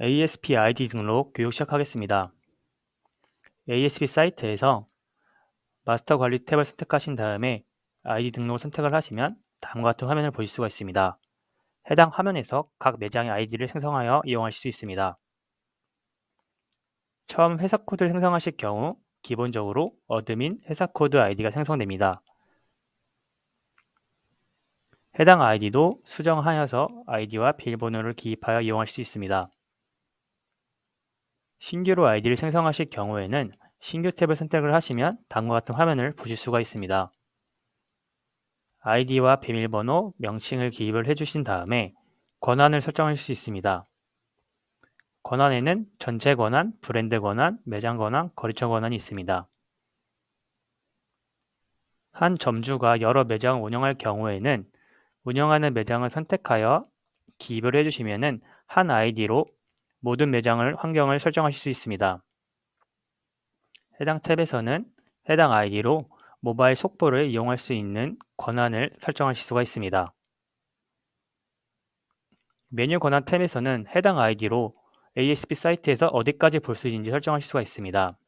ASP ID 등록 교육 시작하겠습니다. ASP 사이트에서 마스터 관리 탭을 선택하신 다음에 아이디 등록을 선택을 하시면 다음과 같은 화면을 보실 수가 있습니다. 해당 화면에서 각 매장의 아이디를 생성하여 이용하실 수 있습니다. 처음 회사 코드를 생성하실 경우 기본적으로 어드민 회사 코드 아이디가 생성됩니다. 해당 아이디도 수정하여서 아이디와 비밀번호를 기입하여 이용하실 수 있습니다. 신규로 아이디를 생성하실 경우에는 신규 탭을 선택을 하시면 다음과 같은 화면을 보실 수가 있습니다. 아이디와 비밀번호, 명칭을 기입을 해주신 다음에 권한을 설정할 수 있습니다. 권한에는 전체 권한, 브랜드 권한, 매장 권한, 거래처 권한이 있습니다. 한 점주가 여러 매장을 운영할 경우에는 운영하는 매장을 선택하여 기입을 해주시면 한 아이디로 모든 매장을 환경을 설정하실 수 있습니다. 해당 탭에서는 해당 아이디로 모바일 속보를 이용할 수 있는 권한을 설정하실 수가 있습니다. 메뉴 권한 탭에서는 해당 아이디로 ASP 사이트에서 어디까지 볼 수 있는지 설정하실 수가 있습니다.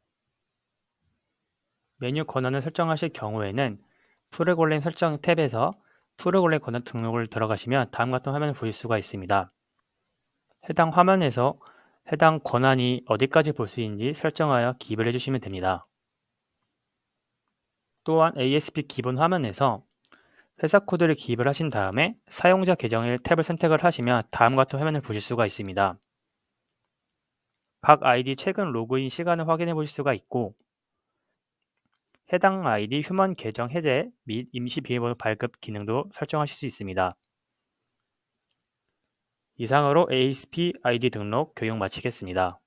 메뉴 권한을 설정하실 경우에는 프로그램 설정 탭에서 프로그램 권한 등록을 들어가시면 다음 같은 화면을 보실 수가 있습니다. 해당 화면에서 해당 권한이 어디까지 볼 수 있는지 설정하여 기입을 해주시면 됩니다. 또한 ASP 기본 화면에서 회사 코드를 기입을 하신 다음에 사용자 계정일 탭을 선택을 하시면 다음과 같은 화면을 보실 수가 있습니다. 각 아이디 최근 로그인 시간을 확인해 보실 수가 있고 해당 아이디 휴먼 계정 해제 및 임시 비밀번호 발급 기능도 설정하실 수 있습니다. 이상으로 ASP 아이디 등록 교육 마치겠습니다.